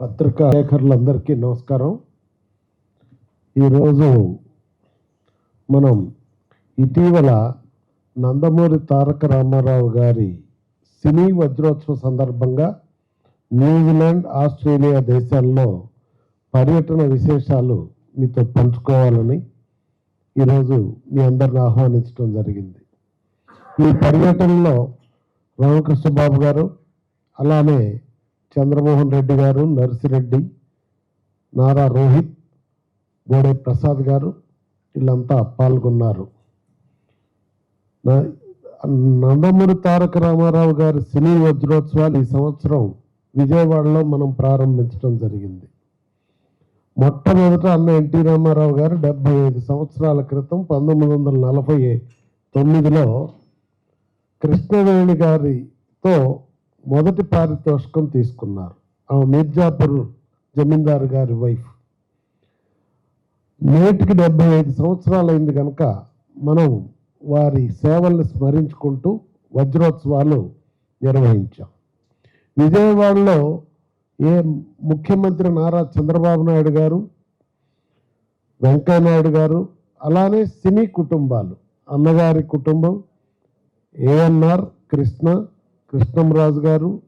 పత్రికా లేఖరులందరికీ నమస్కారం. ఈరోజు మనం ఇటీవల నందమూరి తారక రామారావు గారి సినీ వజ్రోత్సవ సందర్భంగా న్యూజిలాండ్ ఆస్ట్రేలియా దేశాల్లో పర్యటన విశేషాలు మీతో పంచుకోవాలని ఈరోజు మీ అందరిని ఆహ్వానించడం జరిగింది. ఈ పర్యటనలో రామకృష్ణ బాబు గారు అలానే చంద్రమోహన్ రెడ్డి గారు నర్సిరెడ్డి నారా రోహిత్ బోడే ప్రసాద్ గారు వీళ్ళంతా పాల్గొన్నారు. నందమూరి తారక రామారావు గారి సినీ వజ్రోత్సవాలు ఈ సంవత్సరం విజయవాడలో మనం ప్రారంభించడం జరిగింది. మొట్టమొదట అన్న ఎన్టీ రామారావు గారు డెబ్బై ఐదు సంవత్సరాల క్రితం పంతొమ్మిది వందల నలభై తొమ్మిదిలో కృష్ణవేణి గారితో మొదటి పారితోషికం తీసుకున్నారు. ఆమె మిర్జాపూర్ జమీందారు గారి వైఫ్. నేటికి డెబ్బై ఐదు సంవత్సరాలైంది కనుక మనం వారి సేవల్ని స్మరించుకుంటూ వజ్రోత్సవాలు నిర్వహించాం. విజయవాడలో ఏ ముఖ్యమంత్రి నారా చంద్రబాబు నాయుడు గారు వెంకయ్యనాయుడు గారు అలానే సినీ కుటుంబాలు అన్నగారి కుటుంబం ఏఎన్ఆర్ కృష్ణ కృష్ణంరాజు గారు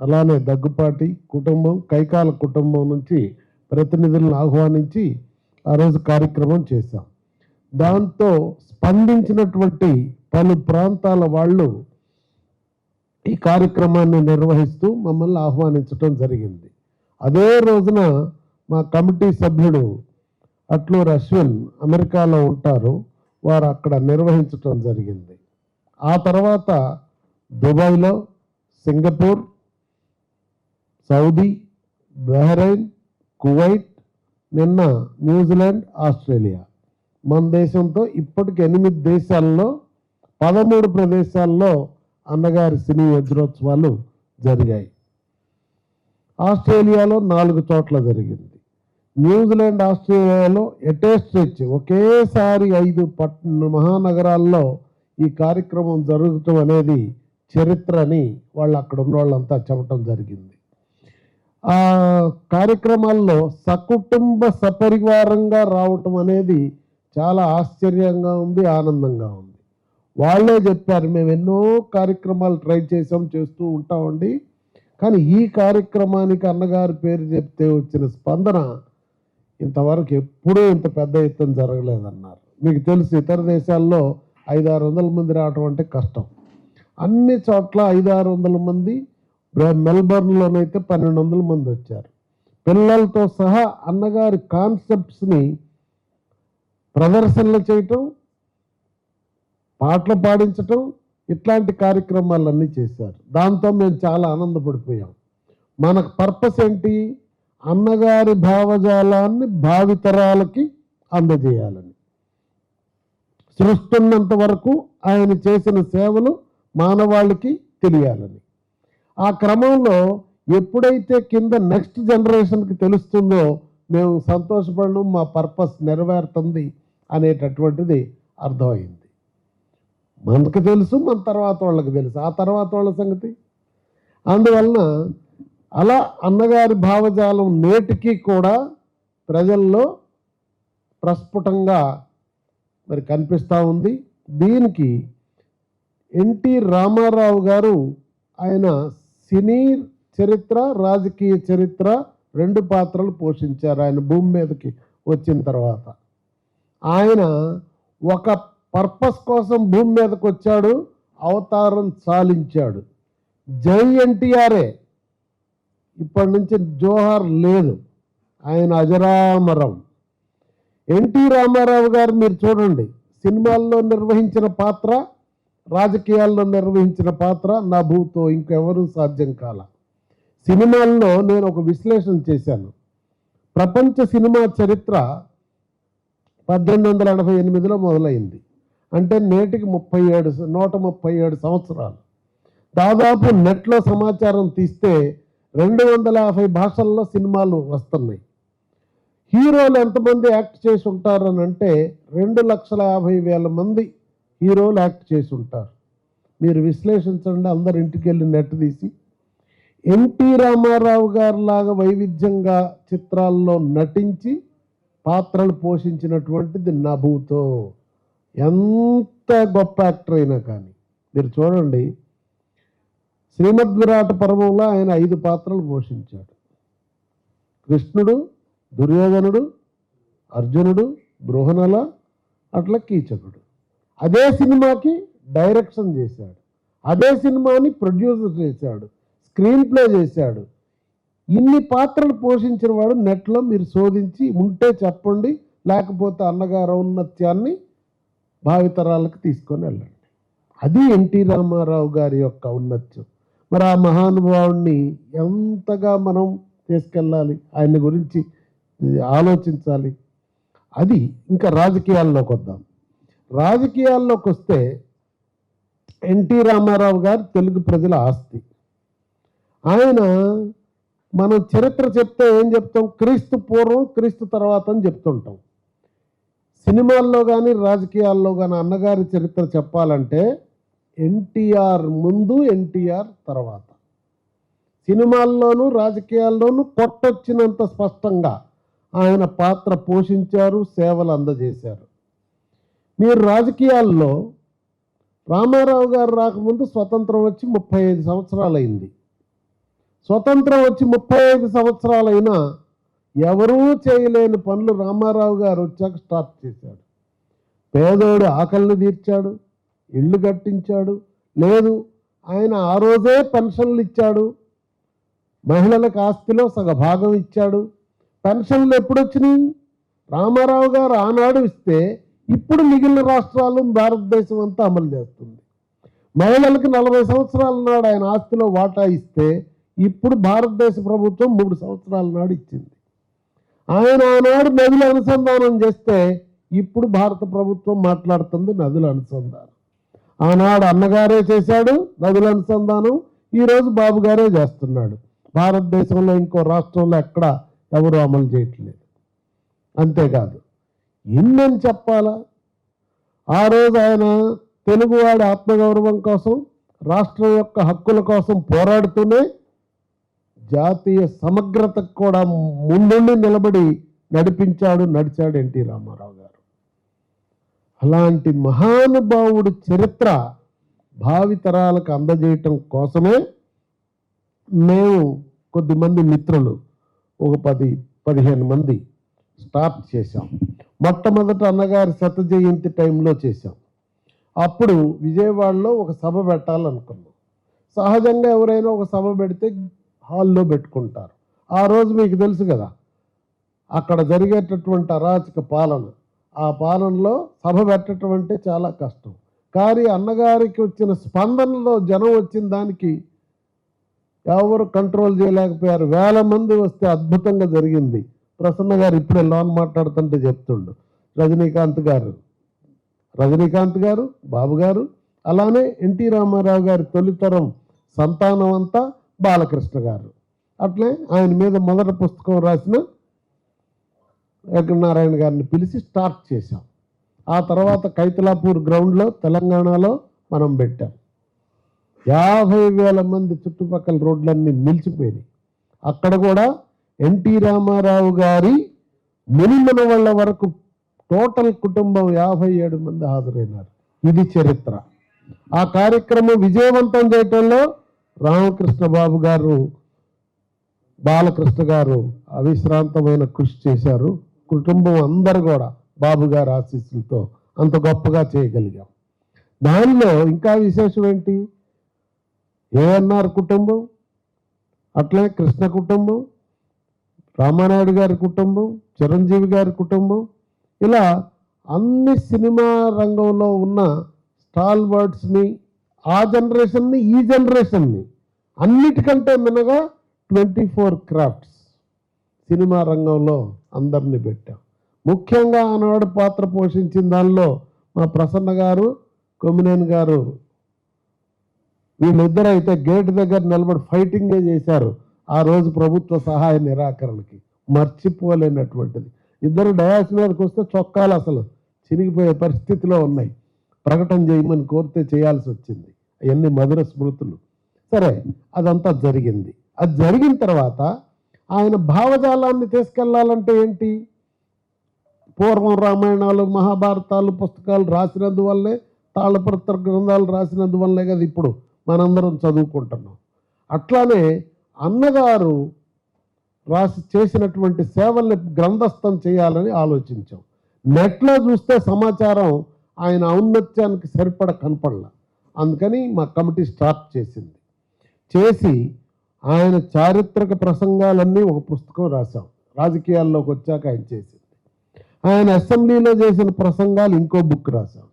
అలానే దగ్గుపాటి కుటుంబం కైకాల కుటుంబం నుంచి ప్రతినిధులను ఆహ్వానించి ఆ రోజు కార్యక్రమం చేశాం. దాంతో స్పందించినటువంటి పలు ప్రాంతాల వాళ్ళు ఈ కార్యక్రమాన్ని నిర్వహిస్తూ మమ్మల్ని ఆహ్వానించడం జరిగింది. అదే రోజున మా కమిటీ సభ్యుడు అట్లూరు అశ్విన్ అమెరికాలో ఉంటారు వారు అక్కడ నిర్వహించటం జరిగింది. ఆ తర్వాత దుబాయ్లో సింగపూర్ సౌదీ బహ్రెయిన్ కువైట్ నిన్న న్యూజిలాండ్ ఆస్ట్రేలియా. మన దేశంతో ఇప్పటికి ఎనిమిది దేశాల్లో పదమూడు ప్రదేశాల్లో అన్నగారి సినీ వజ్రోత్సవాలు జరిగాయి. ఆస్ట్రేలియాలో నాలుగు చోట్ల జరిగింది. న్యూజిలాండ్ ఆస్ట్రేలియాలో ఎటేస్ట్రిచ్ ఒకేసారి ఐదు పట్ మహానగరాల్లో ఈ కార్యక్రమం జరుగుతాం అనేది చరిత్ర అని వాళ్ళు అక్కడ ఉన్న వాళ్ళంతా చెప్పటం జరిగింది. ఆ కార్యక్రమాల్లో సకుటుంబ సపరివారంగా రావటం అనేది చాలా ఆశ్చర్యంగా ఉంది ఆనందంగా ఉంది. వాళ్ళే చెప్పారు మేము ఎన్నో కార్యక్రమాలు ట్రై చేసాం చేస్తూ ఉంటామండి. కానీ ఈ కార్యక్రమానికి అన్నగారి పేరు చెప్తే వచ్చిన స్పందన ఇంతవరకు ఎప్పుడూ ఇంత పెద్ద ఎత్తున జరగలేదన్నారు. మీకు తెలుసు ఇతర దేశాల్లో ఐదు ఆరు వందల మంది రావటం అంటే కష్టం. అన్ని చోట్ల ఐదు ఆరు వందల మంది మెల్బర్న్లోనైతే పన్నెండు వందల మంది వచ్చారు. పిల్లలతో సహా అన్నగారి కాన్సెప్ట్స్ని ప్రదర్శనలు చేయటం పాటలు పాడించటం ఇట్లాంటి కార్యక్రమాలన్నీ చేశారు. దాంతో మేము చాలా ఆనందపడిపోయాం. మనకు పర్పస్ ఏంటి? అన్నగారి భావజాలాన్ని భావితరాలకి అందజేయాలని. సృష్టిన్నంత వరకు ఆయన చేసిన సేవలు మానవాళికి తెలియాలని. ఆ క్రమంలో ఎప్పుడైతే కింద నెక్స్ట్ జనరేషన్కి తెలుస్తుందో మేము సంతోషపడడం మా పర్పస్ నెరవేరుతుంది అనేటటువంటిది అర్థమైంది. మనకు తెలుసు మన తర్వాత వాళ్ళకి తెలుసు. ఆ తర్వాత వాళ్ళ సంగతి. అందువలన అలా అన్నగారి భావజాలం నేటికి కూడా ప్రజల్లో ప్రస్ఫుటంగా మరి కనిపిస్తూ ఉంది. దీనికి ఎన్టీ రామారావు గారు ఆయన సినీ చరిత్ర రాజకీయ చరిత్ర రెండు పాత్రలు పోషించారు ఆయన భూమి మీదకి వచ్చిన తర్వాత. ఆయన ఒక పర్పస్ కోసం భూమి మీదకి వచ్చాడు అవతారం చాలించాడు జై ఎన్టీఆర్ఏ ఇప్పటి నుంచి జోహార్ లేదు. ఆయన అజరామరం. ఎన్టీ రామారావు గారు మీరు చూడండి సినిమాల్లో నిర్వహించిన పాత్ర రాజకీయాల్లో నిర్వహించిన పాత్ర నా భూతో ఇంకెవరూ సాధ్యం కాల. సినిమాల్లో నేను ఒక విశ్లేషణ చేశాను. ప్రపంచ సినిమా చరిత్ర పద్దెనిమిది వందల ఎనభై ఎనిమిదిలో మొదలైంది. అంటే నేటికి ముప్పై ఏడు నూట ముప్పై ఏడు సంవత్సరాలు. దాదాపు నెట్లో సమాచారం తీస్తే రెండు వందల యాభై భాషల్లో సినిమాలు వస్తున్నాయి. హీరోలు ఎంతమంది యాక్ట్ చేసి ఉంటారని అంటే రెండు లక్షల యాభై వేల మంది హీరోలు యాక్ట్ చేసి ఉంటారు. మీరు విశ్లేషించండి అందరు ఇంటికి వెళ్ళి నెట్ తీసి. ఎన్టీ రామారావు గారి లాగా వైవిధ్యంగా చిత్రాల్లో నటించి పాత్రలు పోషించినటువంటిది నభూతో. ఎంత గొప్ప యాక్టర్ అయినా కానీ. మీరు చూడండి శ్రీమద్ విరాట పర్వంలో ఆయన ఐదు పాత్రలు పోషించాడు. కృష్ణుడు దుర్యోధనుడు అర్జునుడు బృహనల అట్లా కీచకుడు. అదే సినిమాకి డైరెక్షన్ చేశాడు. అదే సినిమాని ప్రొడ్యూసర్ చేశాడు. స్క్రీన్ ప్లే చేశాడు. ఇన్ని పాత్రలు పోషించిన వాడు నెట్లో మీరు శోధించి ఉంటే చెప్పండి లేకపోతే అన్నగారు ఔన్నత్యాన్ని భావితరాలకు తీసుకొని వెళ్ళండి. అది ఎన్టీ రామారావు గారి యొక్క ఔన్నత్యం. మరి ఆ మహానుభావుణ్ణి ఎంతగా మనం తీసుకెళ్ళాలి? ఆయన గురించి ఆలోచించాలి. అది ఇంకా రాజకీయాల్లోకి వద్దాం. రాజకీయాల్లోకి వస్తే ఎన్టీ రామారావు గారు తెలుగు ప్రజల ఆస్తి. ఆయన మనం చరిత్ర చెప్తే ఏం చెప్తాం? క్రీస్తు పూర్వం క్రీస్తు తర్వాత అని చెప్తుంటాం. సినిమాల్లో కానీ రాజకీయాల్లో కానీ అన్నగారి చరిత్ర చెప్పాలంటే ఎన్టీఆర్ ముందు ఎన్టీఆర్ తర్వాత. సినిమాల్లోనూ రాజకీయాల్లోనూ కొట్టొచ్చినంత స్పష్టంగా ఆయన పాత్ర పోషించారు సేవలు అందజేశారు. మీరు రాజకీయాల్లో రామారావు గారు రాకముందు స్వతంత్రం వచ్చి ముప్పై ఐదు సంవత్సరాలైంది. స్వతంత్రం వచ్చి ముప్పై ఐదు సంవత్సరాలైనా ఎవరూ చేయలేని పనులు రామారావు గారు వచ్చాక స్టార్ట్ చేశాడు. పేదోడు ఆకలిని తీర్చాడు ఇళ్ళు కట్టించాడు లేదు ఆయన ఆ రోజే పెన్షన్లు ఇచ్చాడు మహిళలకు ఆస్తిలో సగ భాగం ఇచ్చాడు పెన్షన్లు ఎప్పుడు వచ్చినాయి రామారావు గారు ఆనాడు ఇస్తే ఇప్పుడు మిగిలిన రాష్ట్రాలు భారతదేశం అంతా అమలు చేస్తుంది. మహిళలకు నలభై సంవత్సరాల నాడు ఆయన ఆస్తిలో వాటా ఇస్తే ఇప్పుడు భారతదేశ ప్రభుత్వం మూడు సంవత్సరాల నాడు ఇచ్చింది. ఆయన ఆనాడు నదుల అనుసంధానం చేస్తే ఇప్పుడు భారత ప్రభుత్వం మాట్లాడుతుంది నదుల అనుసంధానం. ఆనాడు అన్నగారే చేశాడు నదుల అనుసంధానం ఈరోజు బాబు గారే చేస్తున్నాడు. భారతదేశంలో ఇంకో రాష్ట్రంలో ఎక్కడ ఎవరు అమలు చేయట్లేదు. అంతేకాదు ఎన్నని చెప్పాలా? ఆ రోజు ఆయన తెలుగువాడి ఆత్మగౌరవం కోసం రాష్ట్రం యొక్క హక్కుల కోసం పోరాడుతూనే జాతీయ సమగ్రతకు కూడా ముందుండి నిలబడి నడిపించాడు నడిచాడు ఎన్టీ రామారావు గారు. అలాంటి మహానుభావుడు చరిత్ర భావితరాలకు అందజేయటం కోసమే మేము కొద్దిమంది మిత్రులు ఒక పది పదిహేను మంది స్టార్ట్ చేశాం. మొట్టమొదట అన్నగారి శత జయంతి టైంలో చేశాం. అప్పుడు విజయవాడలో ఒక సభ పెట్టాలనుకున్నాం. సహజంగా ఎవరైనా ఒక సభ పెడితే హాల్లో పెట్టుకుంటారు. ఆ రోజు మీకు తెలుసు కదా అక్కడ జరిగేటటువంటి అరాచక పాలన. ఆ పాలనలో సభ పెట్టడం అంటే చాలా కష్టం. కానీ అన్నగారికి వచ్చిన స్పందనలో జనం వచ్చిన దానికి ఎవరు కంట్రోల్ చేయలేకపోయారు. వేల మంది వస్తే అద్భుతంగా జరిగింది. ప్రసన్న గారు ఇప్పుడే లోన్ మాట్లాడుతుంటే చెప్తుండు. రజనీకాంత్ గారు రజనీకాంత్ గారు బాబు గారు అలానే ఎన్టీ రామారావు గారి తొలితరం సంతానం అంతా బాలకృష్ణ గారు. అట్లే ఆయన మీద మొదటి పుస్తకం రాసిన నారాయణ గారిని పిలిచి స్టార్ట్ చేశాం. ఆ తర్వాత కైతలాపూర్ గ్రౌండ్లో తెలంగాణలో మనం పెట్టాం. యాభై వేల మంది చుట్టుపక్కల రోడ్లన్నీ నిలిచిపోయినాయి. అక్కడ కూడా ఎన్టీ రామారావు గారి మునిమన వాళ్ళ వరకు టోటల్ కుటుంబం యాభై ఏడు మంది హాజరైనారు. ఇది చరిత్ర. ఆ కార్యక్రమం విజయవంతం చేయటంలో రామకృష్ణ బాబు గారు బాలకృష్ణ గారు అవిశ్రాంతమైన కృషి చేశారు. కుటుంబం అందరు కూడా బాబు గారి ఆశీస్సులతో అంత గొప్పగా చేయగలిగాం. దానిలో ఇంకా విశేషం ఏంటి? ఏఎన్ఆర్ కుటుంబం అట్లే కృష్ణ కుటుంబం రామానాయుడు గారి కుటుంబం చిరంజీవి గారి కుటుంబం ఇలా అన్ని సినిమా రంగంలో ఉన్న స్టాల్ వర్డ్స్ని ఆ జనరేషన్ని ఈ జనరేషన్ని అన్నిటికంటే మినగా ట్వంటీ ఫోర్ క్రాఫ్ట్స్ సినిమా రంగంలో అందరినీ పెట్టాం. ముఖ్యంగా ఆనాడు పాత్ర పోషించిన దానిలో మా ప్రసన్న గారు కొమ్మినేని గారు వీళ్ళిద్దరైతే గేట్ దగ్గర నిలబడి ఫైటింగే చేశారు. ఆ రోజు ప్రభుత్వ సహాయ నిరాకరణకి మర్చిపోలేనటువంటిది. ఇద్దరు డయాస్ మీదకి వస్తే చొక్కాలు అసలు చినిగిపోయే పరిస్థితిలో ఉన్నాయి. ప్రకటన చేయమని కోరితే చేయాల్సి వచ్చింది. అవన్నీ మధుర స్మృతులు. సరే అదంతా జరిగింది. అది జరిగిన తర్వాత ఆయన భావజాలాన్ని తీసుకెళ్ళాలంటే ఏంటి? పూర్వం రామాయణాలు మహాభారతాలు పుస్తకాలు రాసినందువల్లే తాళపత్ర గ్రంథాలు రాసినందువల్లే కదా ఇప్పుడు మనందరం చదువుకుంటున్నాం. అట్లానే అన్నగారు రాసి చేసినటువంటి సేవల్ని గ్రంథస్థం చేయాలని ఆలోచించాం. నెట్లో చూస్తే సమాచారం ఆయన ఔన్నత్యానికి సరిపడ కనపడలా. అందుకని మా కమిటీ స్టార్ట్ చేసింది. చేసి ఆయన చారిత్రక ప్రసంగాలన్నీ ఒక పుస్తకం రాశాం. రాజకీయాల్లోకి వచ్చాక ఆయన చేసింది. ఆయన అసెంబ్లీలో చేసిన ప్రసంగాలు ఇంకో బుక్ రాశాం.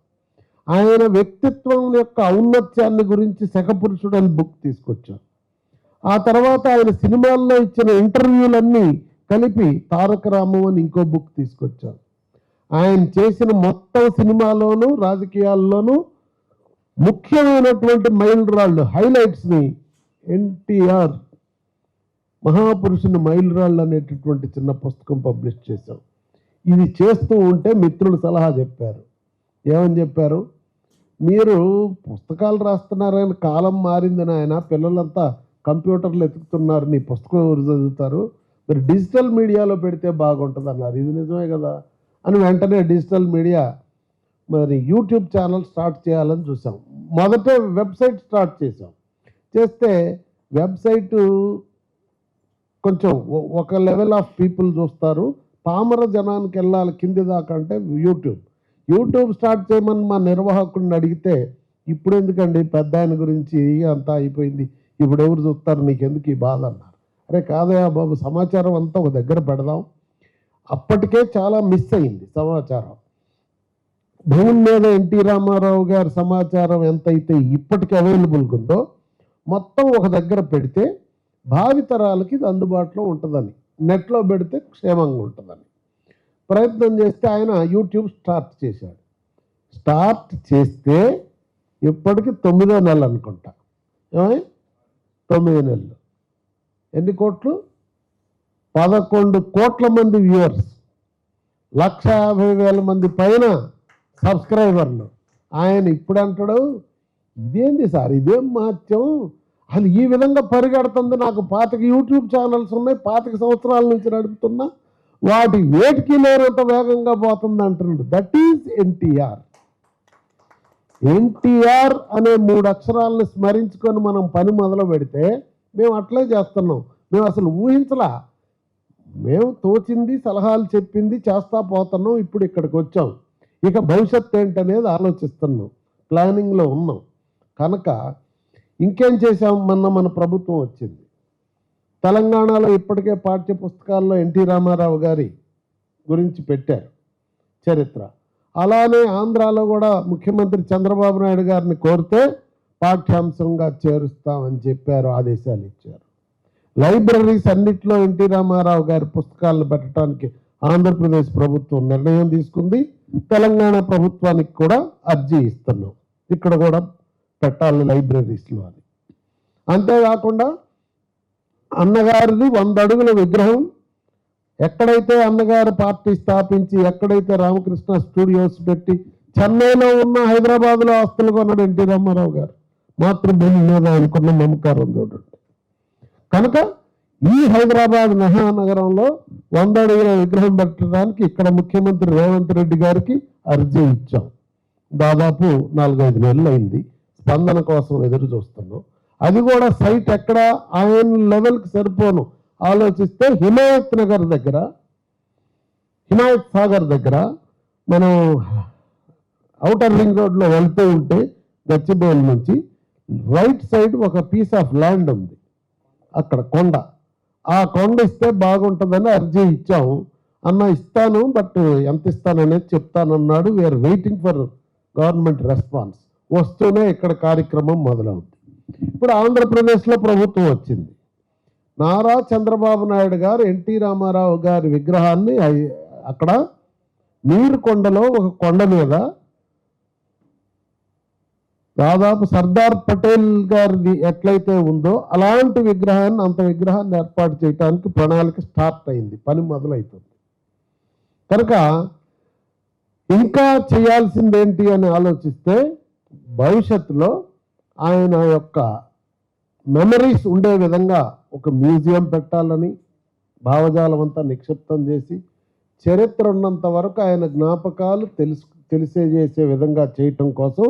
ఆయన వ్యక్తిత్వం యొక్క ఔన్నత్యాన్ని గురించి శకపురుషుడు అని బుక్ తీసుకొచ్చాం. ఆ తర్వాత ఆయన సినిమాల్లో ఇచ్చిన ఇంటర్వ్యూలన్నీ కలిపి తారక రాము అని ఇంకో బుక్ తీసుకొచ్చాను ఆయన చేసిన మొత్తం సినిమాలోనూ రాజకీయాల్లోనూ ముఖ్యమైనటువంటి మైల్ రాళ్ళు హైలైట్స్ని ఎన్టీఆర్ మహాపురుషుని మైల్ రాళ్ళు అనేటటువంటి చిన్న పుస్తకం పబ్లిష్ చేశాం. ఇది చేస్తూ ఉంటే మిత్రులు సలహా చెప్పారు. ఏమని చెప్పారు? మీరు పుస్తకాలు రాస్తున్నారని కాలం మారింది నాయన పిల్లలంతా కంప్యూటర్లు ఎతుకుతున్నారు నీ పుస్తకం ఎవరు చదువుతారు? మీరు డిజిటల్ మీడియాలో పెడితే బాగుంటుంది అన్నారు ఇది నిజమే కదా? అని వెంటనే డిజిటల్ మీడియా మరి యూట్యూబ్ ఛానల్ స్టార్ట్ చేయాలని చూసాం. మొదట వెబ్సైట్ స్టార్ట్ చేసాం. చేస్తే వెబ్సైటు కొంచెం ఒక లెవెల్ ఆఫ్ పీపుల్ చూస్తారు. పామర జనానికి వెళ్ళాలి కింది దాకా అంటే యూట్యూబ్. యూట్యూబ్ స్టార్ట్ చేయమని మా నిర్వాహకుడిని అడిగితే ఇప్పుడు ఎందుకండి పెద్ద ఆయన గురించి అంతా అయిపోయింది. ఇప్పుడు ఎవరు చూస్తారు? నీకెందుకు ఈ బాధ అన్నారు. అరే కాదయా బాబు సమాచారం అంతా ఒక దగ్గర పెడదాం. అప్పటికే చాలా మిస్ అయింది సమాచారం. భూమి మీద ఎన్టీ రామారావు గారి సమాచారం ఎంతైతే ఇప్పటికి అవైలబుల్గా ఉందో మొత్తం ఒక దగ్గర పెడితే భావితరాలకి ఇది అందుబాటులో ఉంటుందని నెట్లో పెడితే క్షేమంగా ఉంటుందని. ప్రయత్నం చేస్తే ఆయన యూట్యూబ్ స్టార్ట్ చేశాడు. స్టార్ట్ చేస్తే ఇప్పటికి తొమ్మిదో నెల అనుకుంటా. ఏమై తొమ్మిది నెలలు. ఎన్ని కోట్లు? పదకొండు కోట్ల మంది వ్యూవర్స్. లక్ష యాభై వేల మంది పైన సబ్స్క్రైబర్లు. ఆయన ఇప్పుడు అంటాడు ఇదేంది సార్? ఇదేం మాత్యం? అసలు ఈ విధంగా పరిగెడుతుంది నాకు పాతిక యూట్యూబ్ ఛానల్స్ ఉన్నాయి పాతిక సంవత్సరాల నుంచి నడుపుతున్నా. వాటి వేటికి లేనంత వేగంగా పోతుంది అంటున్నాడు. దట్ ఈజ్ ఎన్టీఆర్ ఎన్టీఆర్ అనే మూడు అక్షరాలను స్మరించుకొని మనం పని మొదలు పెడితే మేము అట్లే చేస్తున్నాం. మేము అసలు ఊహించలా. మేము తోచింది సలహాలు చెప్పింది చేస్తా పోతున్నాం ఇప్పుడు ఇక్కడికి వచ్చాం. ఇక భవిష్యత్తు ఏంటనేది ఆలోచిస్తున్నాం. ప్లానింగ్లో ఉన్నాం. కనుక ఇంకేం చేసాం మొన్న మన ప్రభుత్వం వచ్చింది. తెలంగాణలో ఇప్పటికే పాఠ్య పుస్తకాల్లో ఎన్టీ రామారావు గారి గురించి పెట్టారు చరిత్ర. అలానే ఆంధ్రాలో కూడా ముఖ్యమంత్రి చంద్రబాబు నాయుడు గారిని కోరితే పాఠ్యాంశంగా చేరుస్తామని చెప్పారు ఆదేశాలు ఇచ్చారు. లైబ్రరీస్ అన్నింటిలో ఎన్టీ రామారావు గారి పుస్తకాలను పెట్టడానికి ఆంధ్రప్రదేశ్ ప్రభుత్వం నిర్ణయం తీసుకుంది. తెలంగాణ ప్రభుత్వానికి కూడా అర్జీ ఇస్తున్నాం. ఇక్కడ కూడా పెట్టాలి లైబ్రరీస్లో అని. అంతేకాకుండా అన్నగారిది వంద అడుగుల విగ్రహం ఎక్కడైతే అన్నగారు పార్టీ స్థాపించి ఎక్కడైతే రామకృష్ణ స్టూడియోస్ పెట్టి చెన్నైలో ఉన్న హైదరాబాద్లో ఆస్తులు కొన్నాడు ఎన్టీ రామారావు గారు. మాతృభూమి మీద ఆయనకున్న మమకారం చూడండి. కనుక ఈ హైదరాబాద్ మహానగరంలో వంద అడుగుల విగ్రహం పెట్టడానికి ఇక్కడ ముఖ్యమంత్రి రేవంత్ రెడ్డి గారికి అర్జీ ఇచ్చాం. దాదాపు నాలుగైదు నెలలు అయింది. స్పందన కోసం ఎదురు చూస్తున్నాం. అది కూడా సైట్ ఎక్కడ ఆయన లెవెల్కి సరిపోను. ఆలోచిస్తే హిమాయత్ నగర్ దగ్గర హిమాయత్ సాగర్ దగ్గర మనం అవుటర్ రింగ్ రోడ్లో వెళ్తూ ఉంటే గచ్చిబౌలి నుంచి రైట్ సైడ్ ఒక పీస్ ఆఫ్ ల్యాండ్ ఉంది. అక్కడ కొండ. ఆ కొండ ఇస్తే బాగుంటుందని అర్జీ ఇచ్చాము అన్న ఇస్తాను బట్ ఎంత ఇస్తాననేది చెప్తానన్నాడు. We're waiting for government response వస్తూనే ఇక్కడ కార్యక్రమం మొదలవుతుంది. ఇప్పుడు ఆంధ్రప్రదేశ్లో ప్రభుత్వం వచ్చింది. నారా చంద్రబాబు నాయుడు గారు ఎన్టీ రామారావు గారి విగ్రహాన్ని అక్కడ నీరు కొండలో ఒక కొండ మీద దాదాపు సర్దార్ పటేల్ గారిది ఎట్లయితే ఉందో అలాంటి విగ్రహాన్ని అంత విగ్రహాన్ని ఏర్పాటు చేయడానికి ప్రణాళిక స్టార్ట్ అయింది పని మొదలవుతుంది కనుక ఇంకా చేయాల్సిందేంటి అని ఆలోచిస్తే భవిష్యత్తులో ఆయన యొక్క మెమరీస్ ఉండే విధంగా ఒక మ్యూజియం పెట్టాలని భావజాలం అంతా నిక్షిప్తం చేసి చరిత్ర ఉన్నంత వరకు ఆయన జ్ఞాపకాలు తెలుసు తెలిసే చేసే విధంగా చేయటం కోసం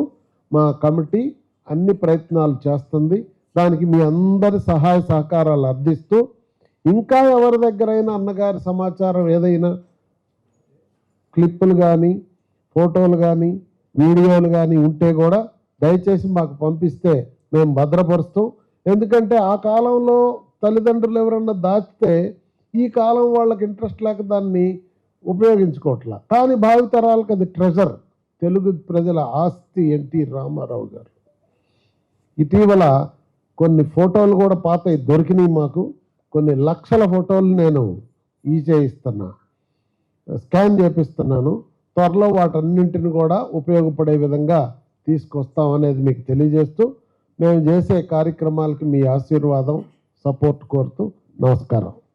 మా కమిటీ అన్ని ప్రయత్నాలు చేస్తుంది. దానికి మీ అందరి సహాయ సహకారాలు అర్థిస్తూ ఇంకా ఎవరి దగ్గరైనా అన్నగారి సమాచారం ఏదైనా క్లిప్పులు కానీ ఫోటోలు కానీ వీడియోలు కానీ ఉంటే కూడా దయచేసి మాకు పంపిస్తే మేము భద్రపరుస్తూ ఎందుకంటే ఆ కాలంలో తల్లిదండ్రులు ఎవరన్నా దాచితే ఈ కాలం వాళ్ళకి ఇంట్రెస్ట్ లేక దాన్ని ఉపయోగించుకోవట్లా. కానీ భావితరాలకు అది ట్రెజర్. తెలుగు ప్రజల ఆస్తి ఎన్టీ రామారావు గారు. ఇటీవల కొన్ని ఫోటోలు కూడా పాతవి దొరికినాయి మాకు. కొన్ని లక్షల ఫోటోలు నేను ఈ చేయిస్తున్నా స్కాన్ చేపిస్తున్నాను. త్వరలో వాటన్నింటిని కూడా ఉపయోగపడే విధంగా తీసుకొస్తాం అనేది మీకు తెలియజేస్తూ మేము చేసే కార్యక్రమాలకి మీ ఆశీర్వాదం సపోర్ట్ కోరుతూ నమస్కారం.